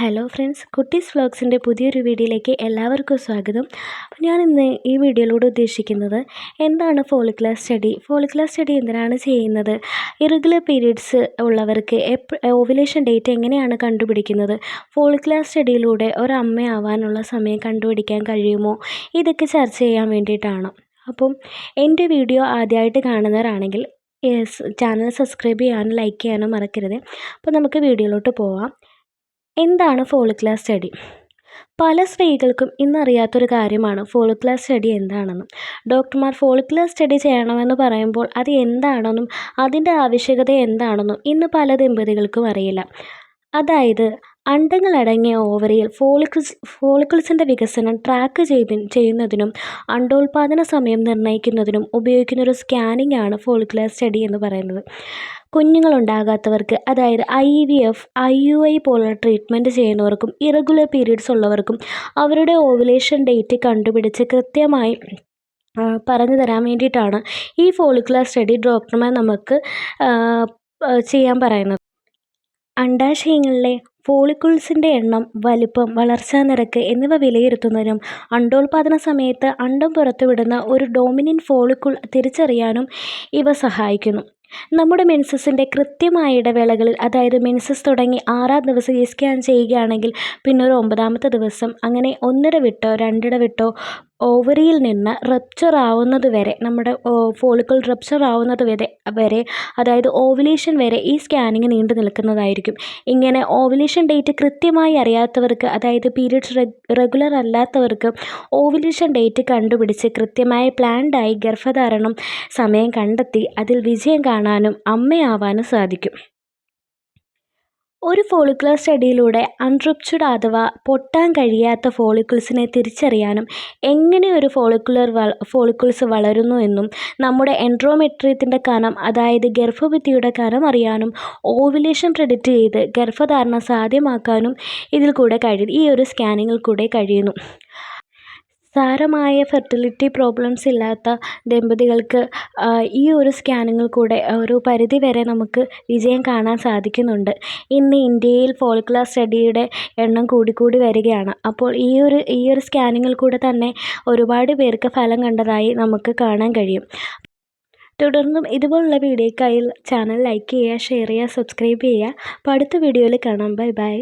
Hello friends കുട്ടീസ് വ്ളോഗ്സിന്റെ പുതിയൊരു വീഡിയോയിലേക്ക് എല്ലാവർക്കും സ്വാഗതം. ഞാൻ ഇന്ന് ഈ വീഡിയോയിലൂടെ ഉദ്ദേശിക്കുന്നത് എന്താണ് ഫോളിക്കുലർ സ്റ്റഡി? ഫോളിക്കുലർ സ്റ്റഡി എന്തിനാണ് ചെയ്യുന്നത്? ഇറഗുലർ പീരീഡ്സ് ഉള്ളവർക്ക് ഓവുലേഷൻ ഡേറ്റ് എങ്ങനെയാണ് കണ്ടുപിടിക്കുന്നത്? ഫോളിക്കുലർ സ്റ്റഡിയിലൂടെ ഒരമ്മയാവാനുള്ള സമയം കണ്ടുപിടിക്കാൻ കഴിയുമോ? ഇതൊക്കെ ചർച്ച ചെയ്യാൻ വേണ്ടിയിട്ടാണ്. അപ്പം എന്റെ വീഡിയോ ആദ്യമായിട്ട് കാണുന്നവരാണെങ്കിൽ ചാനൽ സബ്സ്ക്രൈബ് ചെയ്യാനും ലൈക്ക് ചെയ്യാനും മറക്കരുത്. അപ്പോൾ നമുക്ക് വീഡിയോയിലോട്ട് പോവാം. എന്താണ് ഫോളിക്കുലർ സ്റ്റഡി പല സ്ത്രീകൾക്കും ഇന്നറിയാത്തൊരു കാര്യമാണ് ഫോളിക്കുലർ സ്റ്റഡി എന്താണെന്ന്. ഡോക്ടർമാർ ഫോളിക്കുലർ സ്റ്റഡി ചെയ്യണമെന്ന് പറയുമ്പോൾ അത് എന്താണെന്നും അതിന്റെ ആവശ്യകത എന്താണെന്നും ഇന്ന് പല ദമ്പതികൾക്കും അറിയില്ല. അതായത് അണ്ടങ്ങളടങ്ങിയ ഓവറിയിൽ ഫോളിക്കിൾസ് ഫോളിക്കിൾസിന്റെ വികസനം ട്രാക്ക് ചെയ്ത് ചെയ്യുന്നതിനും അണ്ടോൽപാദന സമയം നിർണയിക്കുന്നതിനും ഉപയോഗിക്കുന്ന ഒരു സ്കാനിംഗ് ആണ് ഫോളിക്കുലർ സ്റ്റഡി എന്ന് പറയുന്നത്. കുഞ്ഞുങ്ങളുണ്ടാകാത്തവർക്ക് അതായത് I V F I U I പോലുള്ള ട്രീറ്റ്മെന്റ് ചെയ്യുന്നവർക്കും ഇറഗുലർ പീരീഡ്സ് ഉള്ളവർക്കും അവരുടെ ഓവുലേഷൻ ഡേറ്റ് കണ്ടുപിടിച്ച് കൃത്യമായി പറഞ്ഞു തരാൻ വേണ്ടിയിട്ടാണ് ഈ ഫോളിക്കുലർ സ്റ്റഡി ഡോക്ടർമാർ നമുക്ക് ചെയ്യാൻ പറയുന്നത്. അണ്ടാശയങ്ങളിലെ ഫോളിക്കിൾസിന്റെ എണ്ണം വലിപ്പം വളർച്ചാ നിരക്ക് എന്നിവ വിലയിരുത്തുന്നതിനും അണ്ടോൽപാദന സമയത്ത് അണ്ടം പുറത്തുവിടുന്ന ഒരു ഡോമിനന്റ് ഫോളിക്കിൾ തിരിച്ചറിയാനും ഇവ സഹായിക്കുന്നു. നമ്മുടെ മെൻസസിന്റെ കൃത്യമായ ഇടവേളകളിൽ അതായത് മെൻസസ് തുടങ്ങി ആറാം ദിവസം ഈ സ്കാൻ ചെയ്യുകയാണെങ്കിൽ പിന്നെ ഒരു ഒമ്പതാമത്തെ ദിവസം അങ്ങനെ ഒന്നിട വിട്ടോ രണ്ടിട വിട്ടോ ഓവറിയിൽ നിന്ന് റപ്ചർ ആവുന്നത് വരെ നമ്മുടെ ഫോളിക്കിൾ റപ്ചർ ആവുന്നത് വരെ വരെ അതായത് ഓവുലേഷൻ വരെ ഈ സ്കാനിങ് നീണ്ടു നിൽക്കുന്നതായിരിക്കും. ഇങ്ങനെ ഓവുലേഷൻ ഡേറ്റ് കൃത്യമായി അറിയാത്തവർക്ക് അതായത് പീരിയഡ്സ് റെഗുലർ അല്ലാത്തവർക്ക് ഓവുലേഷൻ ഡേറ്റ് കണ്ടുപിടിച്ച് കൃത്യമായ പ്ലാൻഡായി ഗർഭധാരണം സമയം കണ്ടെത്തി അതിൽ വിജയം കാണാനും അമ്മയാവാനും സാധിക്കും. ഒരു ഫോളിക്കുലർ സ്റ്റഡിയിലൂടെ അൺറുപ്ചർഡ് അഥവാ പൊട്ടാൻ കഴിയാത്ത ഫോളിക്കിൾസിനെ തിരിച്ചറിയാനും എങ്ങനെ ഒരു ഫോളിക്കുലർ ഫോളിക്കിൾസ് വളരുന്നു എന്നും നമ്മുടെ എൻഡ്രോമെട്രിയത്തിന്റെ കനം അതായത് ഗർഭഭിത്തിയുടെ കനം അറിയാനും ഓവുലേഷൻ പ്രെഡിക്റ്റ് ചെയ്ത് ഗർഭധാരണ സാധ്യമാക്കാനും ഇതിൽ കൂടെ കഴിയും ഈ ഒരു സ്കാനിങ്ങിൽ കൂടെ കഴിയുന്നു. സാരമായ ഫെർട്ടിലിറ്റി പ്രോബ്ലംസ് ഇല്ലാത്ത ദമ്പതികൾക്ക് ഈ ഒരു സ്കാനിങ്ങിൽ കൂടെ ഒരു പരിധി വരെ നമുക്ക് വിജയം കാണാൻ സാധിക്കുന്നുണ്ട്. ഇന്ന് ഇന്ത്യയിൽ ഫോളിക്കുലർ സ്റ്റഡിയുടെ എണ്ണം കൂടിക്കൂടി വരികയാണ്. അപ്പോൾ ഈ ഒരു ഈ ഒരു സ്കാനിങ്ങിൽ കൂടെ തന്നെ ഒരുപാട് പേർക്ക് ഫലം കണ്ടതായി നമുക്ക് കാണാൻ കഴിയും. തുടർന്നും ഇതുപോലുള്ള വീഡിയോക്കായി ചാനൽ ലൈക്ക് ചെയ്യുക ഷെയർ ചെയ്യുക സബ്സ്ക്രൈബ് ചെയ്യുക. അപ്പോൾ അടുത്ത വീഡിയോയിൽ കാണാം. Bye bye